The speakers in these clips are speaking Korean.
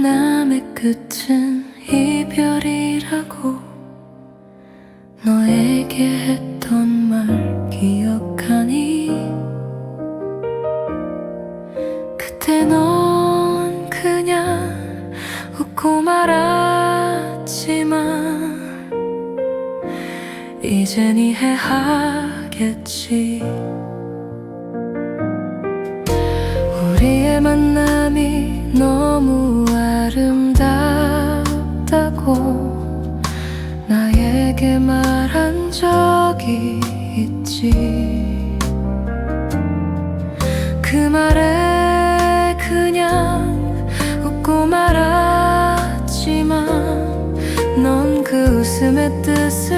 만남의 끝은 이별이라고 너에게 했던 말 기억하니? 그때 넌 그냥 웃고 말았지만 이젠 이해하겠지. 우리의 만남이 너무 아름답다고 나에게 말한 적이 있지. 그 말에 그냥 웃고 말았지만 넌 그 웃음의 뜻을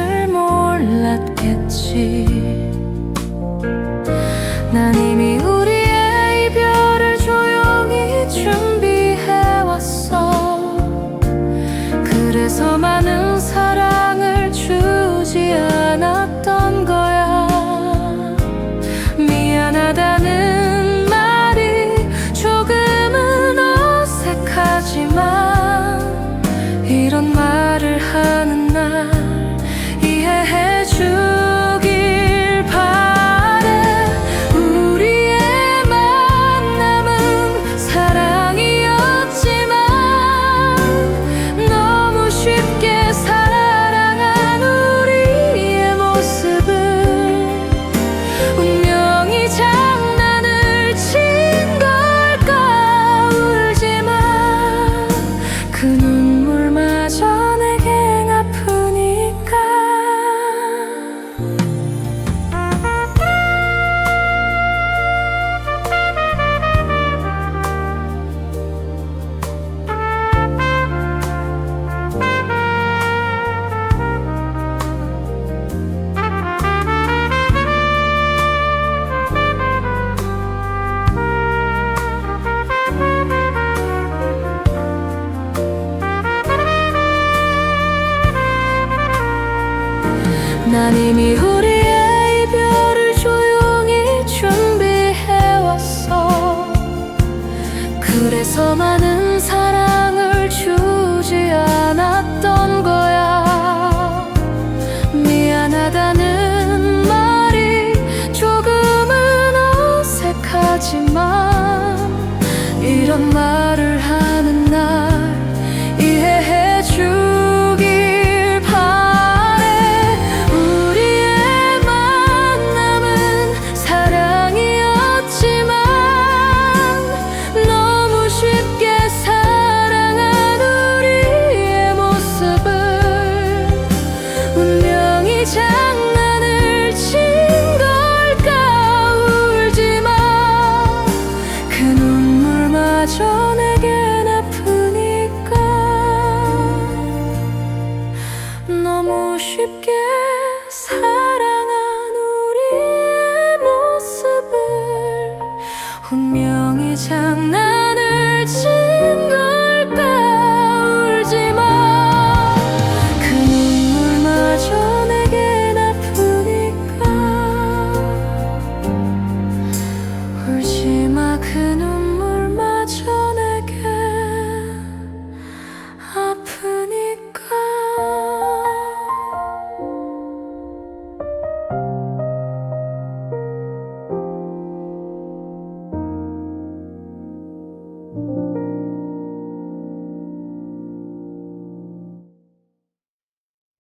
난 이미 우리의 이별을 조용히 준비해왔어. 그래서 많은 사랑을 주지 않았던 거야. 미안하다는 말이 조금은 어색하지만 이런 말 장난